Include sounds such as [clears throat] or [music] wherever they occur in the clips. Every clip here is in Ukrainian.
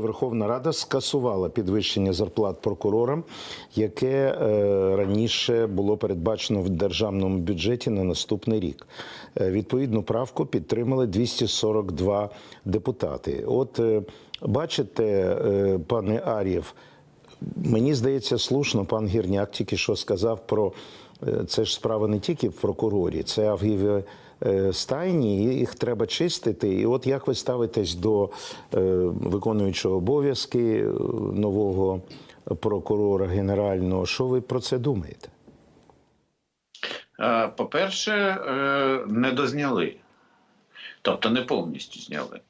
Верховна Рада скасувала підвищення зарплат прокурорам, яке е, раніше було передбачено в державному бюджеті на наступний рік. Е, відповідну правку підтримали 242 депутати. От е, бачите, пане Ар'єв, Мені здається, слушно, пан Гірняк тільки що сказав про це ж справа не тільки в прокурорі, це авгієві е, стайні, їх треба чистити. І от як ви ставитесь до е, виконуючого обов'язки е, нового прокурора генерального? Що ви про це думаєте? Е, По-перше, е, не дозняли. Тобто не повністю зняли.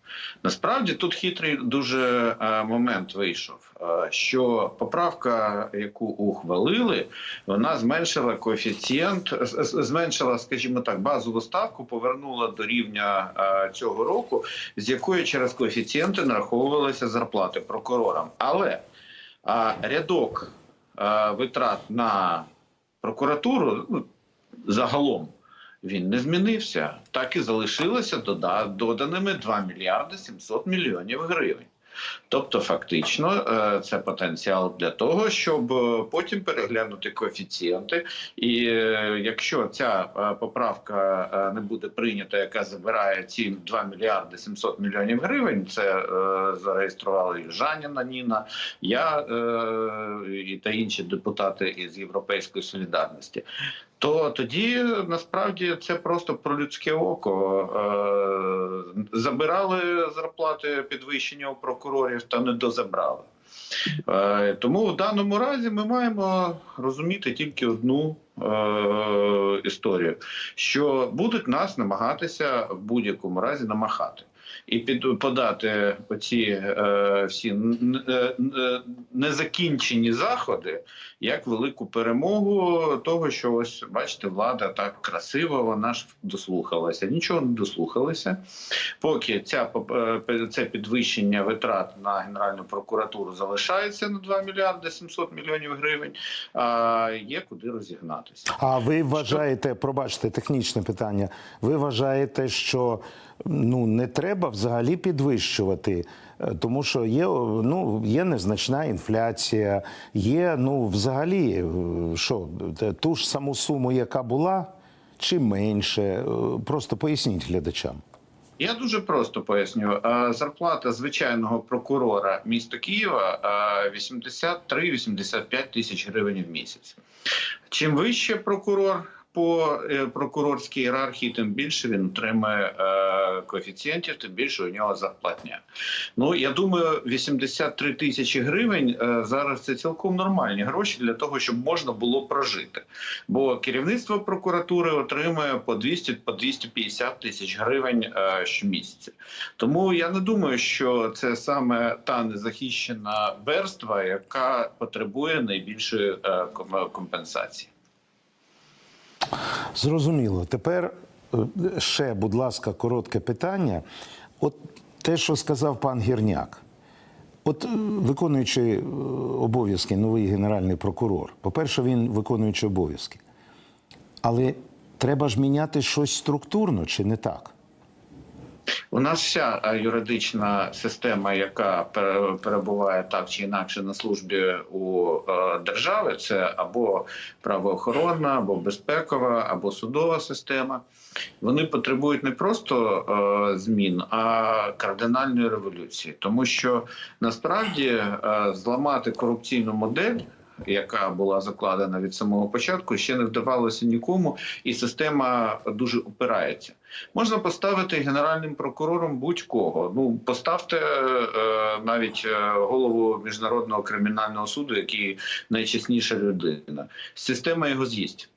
Насправді тут хитрий дуже е, момент вийшов, е, що поправка, яку ухвалили, вона зменшила коефіцієнт, зменшила, скажімо так, базову ставку, повернула до рівня е, цього року, з якої через коефіцієнти нараховувалися зарплати прокурорам. Але рядок витрат на прокуратуру ну, загалом він не змінився. Так і залишилося доданими 2 мільярди 700 мільйонів гривень. Тобто, фактично, е, це потенціал для того, щоб е, потім переглянути коефіцієнти. І е, якщо ця поправка не буде прийнята, яка забирає ці 2 мільярди 700 мільйонів гривень, це зареєстрували Жаніна Ніна, я та інші депутати із Європейської солідарності. То тоді насправді це просто про людське око. Е, забирали зарплати підвищення у прокурорів та не дозабрали. Е, тому в даному разі ми маємо розуміти тільки одну е, історію: що будуть нас намагатися в будь-якому разі намахати. І під подати оці е, всі е, е, незакінчені заходи як велику перемогу того, що ось бачите, влада так красиво, вона ж дослухалася. Нічого не дослухалися. Поки ця е, це підвищення витрат на Генеральну прокуратуру залишається на 2 мільярди 700 мільйонів гривень, а є куди розігнатися. А ви вважаєте, пробачте, технічне питання. Ви вважаєте, що ну не треба взагалі підвищувати, Е, тому що є ну є незначна інфляція, є ну взагалі е, що ту ж саму суму, яка була, чи менше? Е, Просто поясніть глядачам. Я дуже просто поясню. Зарплата звичайного прокурора міста Києва е, 83-85 тисяч гривень в місяць. Чим вище прокурор по е, прокурорській ієрархії, тим більше він отримує е, коефіцієнтів, тим більше у нього зарплатня. Ну я думаю, 83 тисячі гривень е, зараз це цілком нормальні гроші для того, щоб можна було прожити. Бо керівництво прокуратури отримує по 200 по 250 тисяч гривень щомісяця. Тому я не думаю, що це саме та незахищена верства, яка потребує найбільшої компенсації. Зрозуміло. Тепер е, ще, будь ласка, коротке питання. От те, що сказав пан Гірняк. От е, виконуючи е, обов'язки новий генеральний прокурор, по-перше, він виконуючи обов'язки. Але треба ж міняти щось структурно, чи не так? У нас вся е, юридична система, яка пере- перебуває так чи інакше на службі у е, держави, це або правоохоронна, або безпекова, або судова система. Вони потребують не просто е, змін, а кардинальної революції, тому що насправді зламати корупційну модель. Яка була закладена від самого початку, ще не вдавалося нікому, і система дуже опирається. Можна поставити генеральним прокурором будь-кого. Ну поставте е, навіть е, голову міжнародного кримінального суду, який найчесніша людина. Система його з'їсть,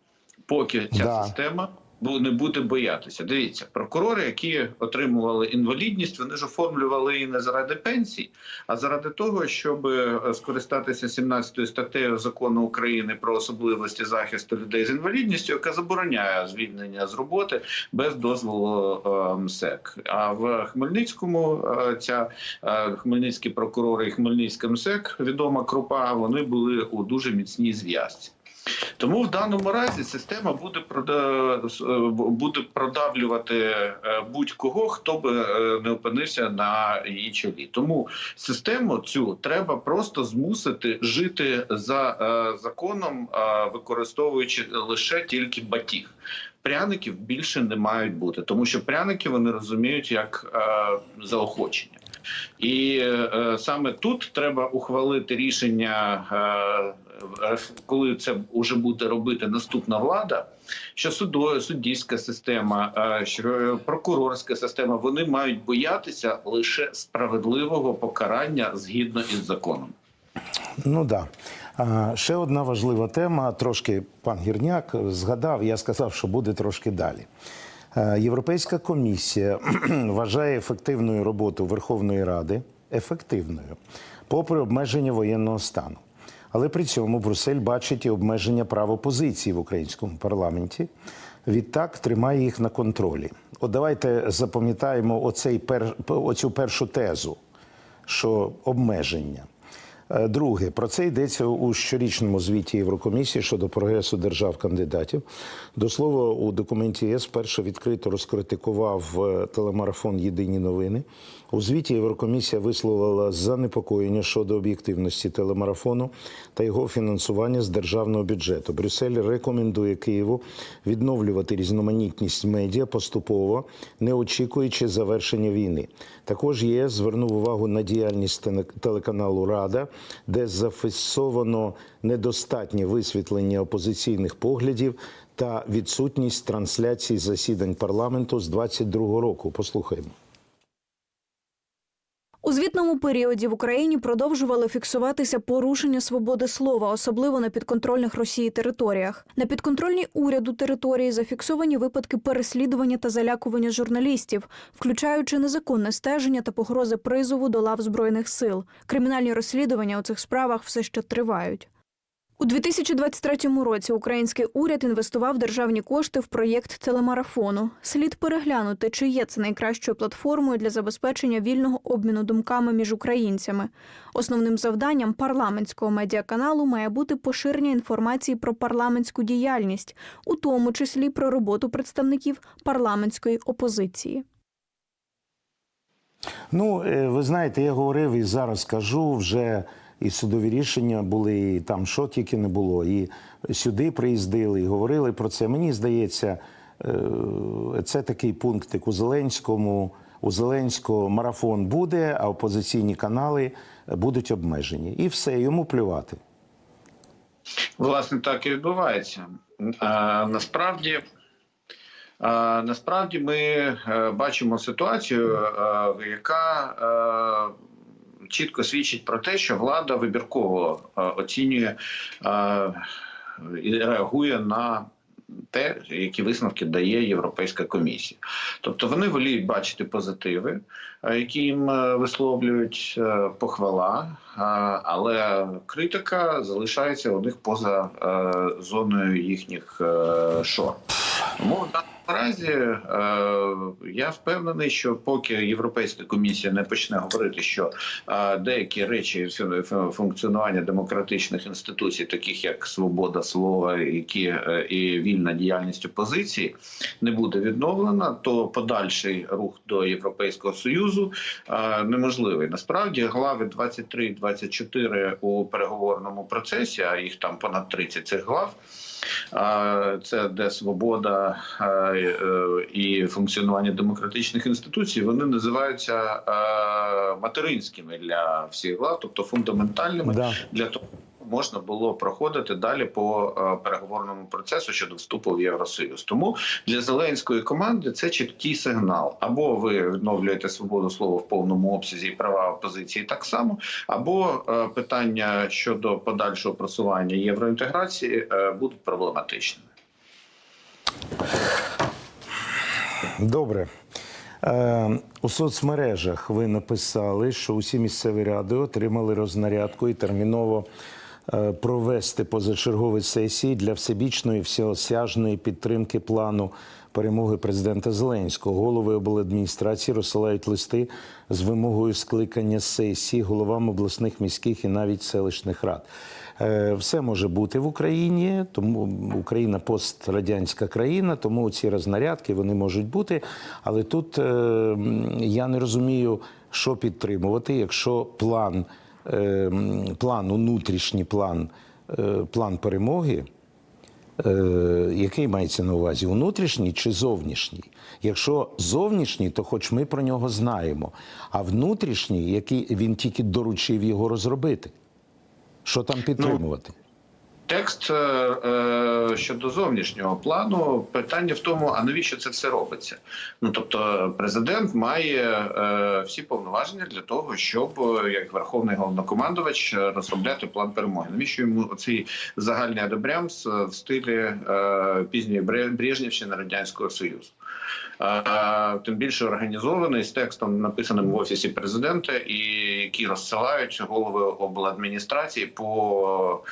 поки ця Да. система не буде боятися. Дивіться, прокурори, які отримували інвалідність, вони ж оформлювали її не заради пенсій, а заради того, щоб е, скористатися 17 статтею закону України про особливості захисту людей з інвалідністю, яка забороняє звільнення з роботи без дозволу е, МСЕК. А в Хмельницькому е, ця хмельницькі прокурори і Хмельницька МСЕК, відома крупа, вони були у дуже міцній зв'язці. Тому в даному разі система буде е, буде продавлювати е, будь-кого, хто би е, не опинився на її чолі. Тому систему цю треба просто змусити жити за законом, використовуючи лише тільки батіг. Пряників більше не мають бути, тому що пряники вони розуміють як заохочення. І е, саме тут треба ухвалити рішення, е, е, коли це вже буде робити наступна влада. Що судо, суддівська система, е, що прокурорська система вони мають боятися лише справедливого покарання згідно із законом. Ну да. Ще одна важлива тема. Трошки пан Гірняк згадав. Я сказав, що буде трошки далі. Е, Європейська комісія [clears throat] вважає ефективною роботу Верховної Ради ефективною, попри обмеження воєнного стану. Але при цьому Брюссель бачить і обмеження прав опозиції в українському парламенті. Відтак тримає їх на контролі. От давайте запам'ятаємо оцей пер, оцю першу тезу, що обмеження. Е, Друге, про це йдеться у щорічному звіті Єврокомісії щодо прогресу держав-кандидатів. До слова, у документі ЄС перше відкрито розкритикував е, телемарафон Єдині новини. У звіті Єврокомісія висловила занепокоєння щодо об'єктивності телемарафону та його фінансування з державного бюджету. Брюссель рекомендує Києву відновлювати різноманітність медіа поступово, не очікуючи завершення війни. Також ЄС звернув увагу на діяльність телеканалу Рада, де зафіксовано недостатнє висвітлення опозиційних поглядів та відсутність трансляції засідань парламенту з 22 року. Послухаємо. У звітному періоді в Україні продовжували фіксуватися порушення свободи слова, особливо на підконтрольних Росії територіях. На підконтрольній уряду території зафіксовані випадки переслідування та залякування журналістів, включаючи незаконне стеження та погрози призову до лав збройних сил. Кримінальні розслідування у цих справах все ще тривають. У 2023 році український уряд інвестував державні кошти в проєкт телемарафону. Слід переглянути, чи є це найкращою платформою для забезпечення вільного обміну думками між українцями. Основним завданням парламентського медіаканалу має бути поширення інформації про парламентську діяльність, у тому числі про роботу представників парламентської опозиції. Ну, е, ви знаєте, я говорив і зараз кажу, вже і судові рішення були, і там що тільки не було. І сюди приїздили, і говорили про це. Мені здається, е, це такий пунктик у Зеленському. У Зеленського марафон буде, а опозиційні канали будуть обмежені. І все, йому плювати. Власне, так і відбувається. А, насправді, насправді ми е, бачимо ситуацію, е, яка чітко свідчить про те, що влада вибірково е, оцінює е, і реагує на. Те, які висновки дає Європейська комісія, тобто вони воліють бачити позитиви, е, які їм висловлюють похвала, але критика залишається у них поза зоною їхніх шор. Тому в даному разі е, я впевнений, що поки Європейська комісія не почне говорити, що е, деякі речі фу- фу- функціонування демократичних інституцій, таких як свобода слова, які е, і вільна діяльність опозиції, не буде відновлена, то подальший рух до Європейського союзу е, неможливий. Насправді глави 23 і 24 у переговорному процесі, а їх там понад 30 цих глав. А, Це де свобода а, е, і функціонування демократичних інституцій. Вони називаються а, материнськими для всіх глав, тобто фундаментальними Да. для того. Можна було проходити далі по е, переговорному процесу щодо вступу в Євросоюз. Тому для зеленської команди це чіткий сигнал: або ви відновлюєте свободу слова в повному обсязі і права опозиції так само, або е, питання щодо подальшого просування євроінтеграції е, будуть проблематичними. Добре. Е, у соцмережах ви написали, що усі місцеві ради отримали рознарядку і терміново провести позачергові сесії для всебічної всеосяжної підтримки плану перемоги президента Зеленського. Голови обладміністрації розсилають листи з вимогою скликання сесії головам обласних міських і навіть селищних рад. Е, Все може бути в Україні, тому Україна пострадянська країна, тому ці рознарядки вони можуть бути. Але тут е, я не розумію, що підтримувати, якщо план, е, план внутрішній план, е, план перемоги. Е, який мається на увазі внутрішній чи зовнішній? Якщо зовнішній, то хоч ми про нього знаємо. А внутрішній, який він тільки доручив його розробити. Що там підтримувати? Текст е, е, щодо зовнішнього плану питання в тому, а навіщо це все робиться? Ну тобто, президент має е, всі повноваження для того, щоб е, як верховний головнокомандувач е, розробляти план перемоги. Навіщо йому цей загальний адобрямс в стилі е, пізньої Бре- Брежнівщини радянського союзу? Тим більше організований з текстом, написаним в офісі президента, і які розсилають голови обладміністрації по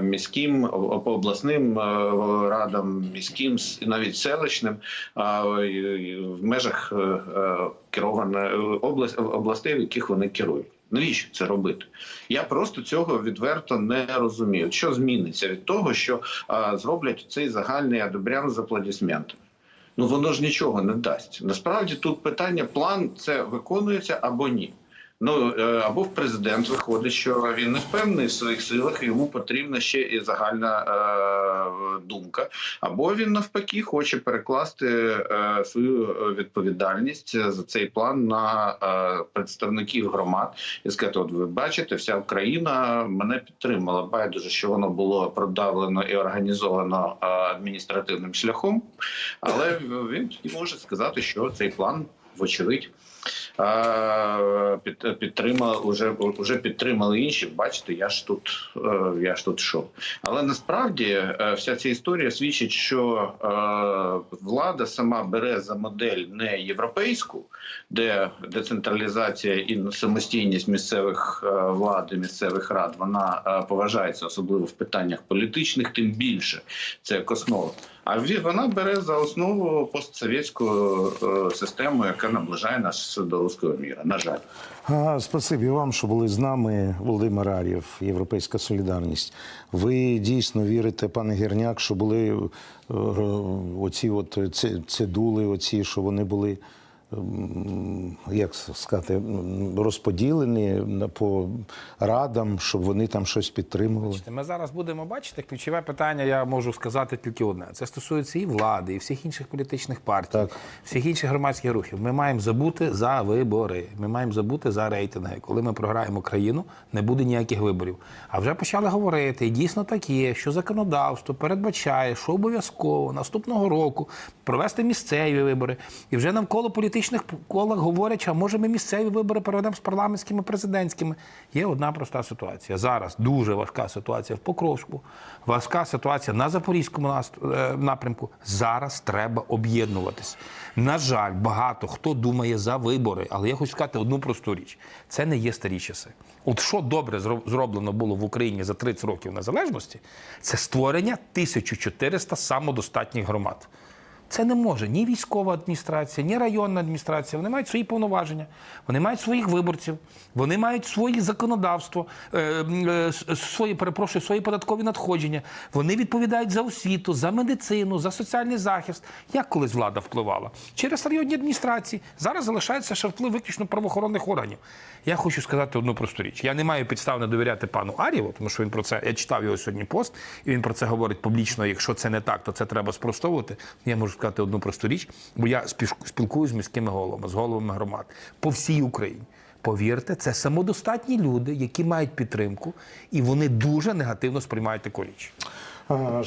міським по обласним радам, міським і навіть селищним в межах е, е, керованих областей, в яких вони керують. Навіщо це робити? Я просто цього відверто не розумію. Що зміниться від того, що а, зроблять цей загальний адобрян з аплодисментами? Ну воно ж нічого не дасть. Насправді тут питання: план це виконується або ні. Ну е, або в президент виходить, що він не впевнений в своїх силах, йому потрібна ще і загальна е, думка, або він навпаки хоче перекласти е, свою відповідальність за цей план на е, представників громад і сказати: от ви бачите, вся Україна мене підтримала. Байдуже, що воно було продавлено і організовано е, адміністративним шляхом, але він може сказати, що цей план, вочевидь. Під, підтримали уже, уже підтримали інші. Бачите, я ж тут е, я ж тут що. Але насправді е, вся ця історія свідчить, що е, влада сама бере за модель не європейську, де децентралізація і самостійність місцевих влад і місцевих рад вона поважається, особливо в питаннях політичних, тим більше це як основа. А вона бере за основу постсовєтську е, систему, яка наближає нас до руського міра. На жаль. А, спасибі вам, що були з нами. Володимир Ар'єв, Європейська Солідарність. Ви дійсно вірите, пане Герняк, що були е, оці от ці- цедули, оці, що вони були. Як сказати, розподілені по радам, щоб вони там щось підтримували. Ми зараз будемо бачити ключове питання. Я можу сказати тільки одне: це стосується і влади, і всіх інших політичних партій, Так. всіх інших громадських рухів. Ми маємо забути за вибори. Ми маємо забути за рейтинги. Коли ми програємо країну, не буде ніяких виборів. А вже почали говорити, і дійсно так є, що законодавство передбачає, що обов'язково наступного року провести місцеві вибори. І вже навколо політичних колах говорять, а може ми місцеві вибори проведемо з парламентськими президентськими. Є одна проста ситуація. Зараз дуже важка ситуація в Покровську, важка ситуація на Запорізькому е, напрямку. Зараз треба об'єднуватись. На жаль, багато хто думає за вибори, але я хочу сказати одну просту річ: це не є старі часи. От що добре зро- зроблено було в Україні за 30 років незалежності, це створення 1400 самодостатніх громад. Це не може ні військова адміністрація, ні районна адміністрація. Вони мають свої повноваження, вони мають своїх виборців, вони мають своє законодавство, е, е, свої, перепрошую, свої податкові надходження. Вони відповідають за освіту, за медицину, за соціальний захист. Як колись влада впливала? Через районні адміністрації. Зараз залишається ще вплив виключно правоохоронних органів. Я хочу сказати одну просту річ. Я не маю підстав не довіряти пану Арєву, тому що він про це я читав його сьогодні пост, і він про це говорить публічно. Якщо це не так, то це треба спростовувати. Я можу сказати одну просту річ, бо я спілкуюся з міськими головами, з головами громад по всій Україні. Повірте, це самодостатні люди, які мають підтримку, і вони дуже негативно сприймають таку річ. А,